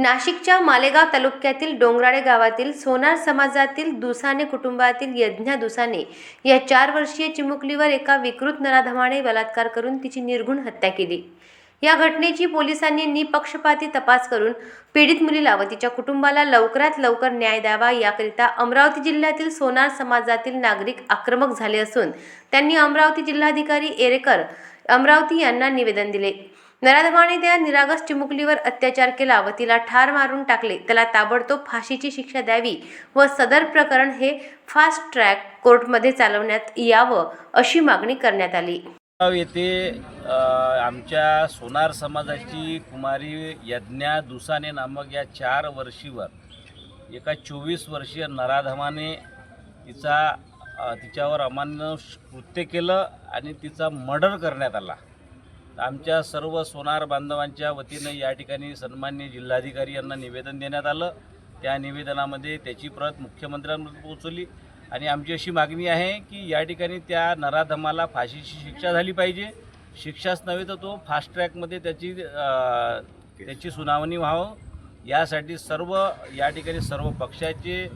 नाशिकच्या मालेगाव तालुक्यातील डोंगराळे गावातील सोनार समाजातील दुसाने कुटुंबातील यज्ञा दुसाने या चार वर्षीय चिमुकलीवर एका विकृत नराधमाने बलात्कार करून तिची निर्घुण हत्या केली. या घटनेची पोलिसांनी निपक्षपाती तपास करून पीडित मुलीला व तिच्या कुटुंबाला लवकरात लवकर न्याय द्यावा याकरिता अमरावती जिल्ह्यातील सोनार समाजातील नागरिक आक्रमक झाले असून त्यांनी अमरावती जिल्हाधिकारी एरेकर अमरावती यांना निवेदन दिले. नराधमाने त्या निरागस चिमुकलीवर अत्याचार केला व तिला ठार मारून टाकले. त्याला ताबडतोब फाशीची शिक्षा द्यावी व सदर प्रकरण हे फास्ट ट्रॅक कोर्टमध्ये चालवण्यात यावं अशी मागणी करण्यात आली. येथे आमच्या सोनार समाजाची कुमारी यज्ञा दुसाने नामक या चार वर्षीवर एका चोवीस वर्षीय नराधमाने तिचा तिच्यावर अमान्य कृत्य केलं आणि तिचा मर्डर करण्यात आला. आमच्या सर्व सोनार बांधवांच्या वतीनं या ठिकाणी सन्मान्य जिल्हाधिकारी यांना निवेदन देण्यात आलं. त्या निवेदनामध्ये त्याची प्रत मुख्यमंत्र्यांपर्यंत पोहोचवली. आणि आमची अशी मागणी आहे की या ठिकाणी त्या नराधमाला फाशीची शिक्षा झाली पाहिजे. शिक्षाच नव्हे तर तो फास्ट ट्रॅकमध्ये त्याची त्याची सुनावणी व्हावं. यासाठी सर्व या ठिकाणी सर्व पक्षाचे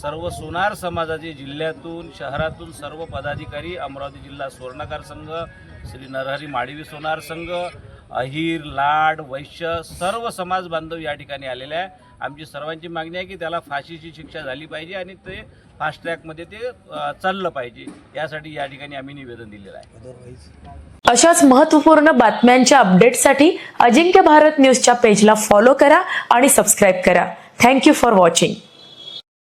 सर्व सोनार समाजाचे जिल्ह्यातून शहरातून सर्व पदाधिकारी अमरावती जिल्हा सुवर्णकार संघ श्री नरहरी माडवी सोनार संघ अहिर लाड वैश्य सर्व समाज बांधव या ठिकाणी आलेले आहे. आमची सर्वांची मागणी आहे की त्याला फाशीची शिक्षा झाली पाहिजे आणि ते फास्ट ट्रॅकमध्ये ते चाललं पाहिजे. यासाठी या ठिकाणी आम्ही निवेदन दिलेलं आहे. अशाच महत्त्वपूर्ण बातम्यांच्या अपडेटसाठी अजिंक्य भारत न्यूजच्या पेजला फॉलो करा आणि सबस्क्राईब करा. Thank you for watching